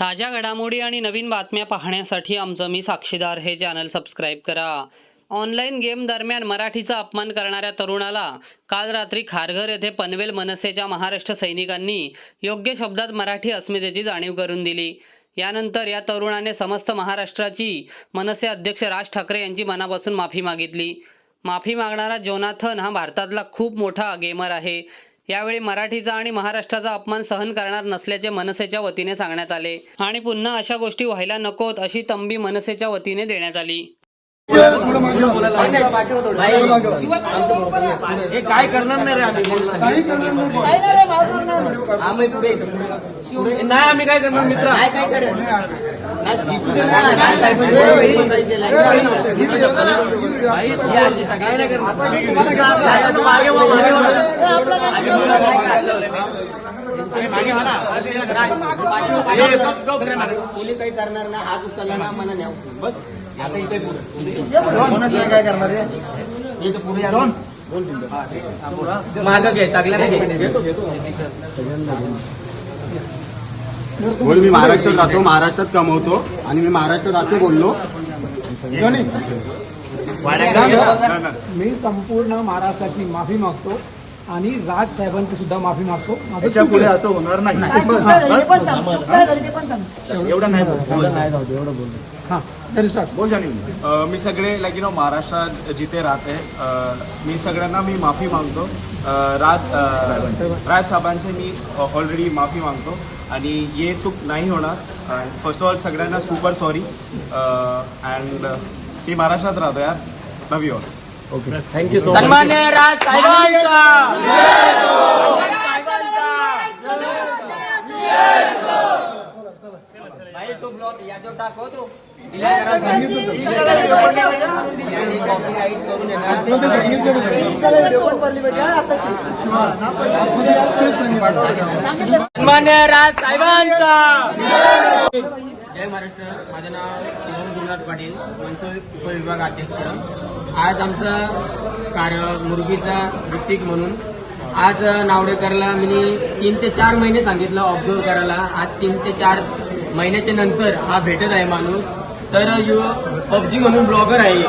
ताज्या घडामोडी आणि नवीन बातम्या पाहण्यासाठी आमचं मी साक्षीदार हे चॅनल सबस्क्राईब करा. ऑनलाईन गेम दरम्यान मराठीचा अपमान करणाऱ्या तरुणाला काल रात्री खारघर येथे पनवेल मनसेच्या महाराष्ट्र सैनिकांनी योग्य शब्दात मराठी अस्मितेची जाणीव करून दिली. यानंतर या तरुणाने समस्त महाराष्ट्राची मनसे अध्यक्ष राज ठाकरे यांची मनापासून माफी मागितली. माफी मागणारा जोनाथन हा भारतातला खूप मोठा गेमर आहे. यावेळी मराठीचा आणि महाराष्ट्राचा अपमान सहन करणार नसल्याचे मनसेच्या वतीने सांगण्यात आले. आणि पुन्हा अशा गोष्टी व्हायला नकोत अशी तंबी मनसेच्या वतीने देण्यात आली. काय करणार नाही नाही. आम्ही काय करणार मित्र काय. कोणी काही करणार ना हात उचलला ना मना न्याव बस आता इथे काय करणार इथे पुढे. मागं घे सगळ्यांना घे बोल मी महाराष्ट्रात राहतो महाराष्ट्रात कमवतो आणि मी महाराष्ट्रात असे बोललो. मी संपूर्ण महाराष्ट्राची माफी मागतो. आणि राज साहेबांची सुद्धा माफी मागतो. माझं त्याच्या पुढे. असं होणार नाही. एवढं नाही बोल. हा. तरी सर. बोल जाणी अ, मी सगळे लाईक यू नो महाराष्ट्रात जिथे राहते अ, मी सगळ्यांना मी माफी मागतो. अ, राज अ, राज साहेबांचे मी ऑलरेडी माफी मागतो. आणि ये चूक नाही होणार. फर्स्ट ऑफ ऑल सगळ्यांना सुपर सॉरी अँड मी महाराष्ट्रात राहतो यार. लव यू ऑल सन्मान्य राज साहेबांचा. भाई तो ब्लॉग याच्यावर टाकव तो. सन्मान्य राज साहेबांचा. जय महाराष्ट्र. माझं नाव शिवम गुरुनाथ पाटील मनसोल उपविभाग अध्यक्ष. आज आमचं कार्य मुरगीचा ऋतिक म्हणून. आज नावडेकरला मी तीन ते चार महिने सांगितलं ऑब्झर्व करायला. आज तीन ते चार महिन्याच्या नंतर हा भेटत आहे माणूस. तर यो पबजी म्हणून ब्लॉगर आहे.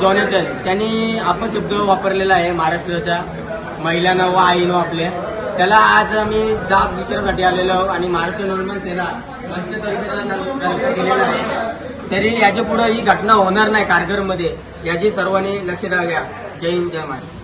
जॉनेटन आपण शब्द वापरलेला आहे महाराष्ट्राच्या महिलांना व आईनो आपल्या. त्याला आज आम्ही जाब विचारासाठी आलेलो आहोत आणि महाराष्ट्र नॉर्मल सेना आहे. तरी याच्यापुढे ही घटना होणार नाही कारगरमध्ये याची सर्वांनी लक्ष द्या. जय हिंद जय महाराष्ट्र.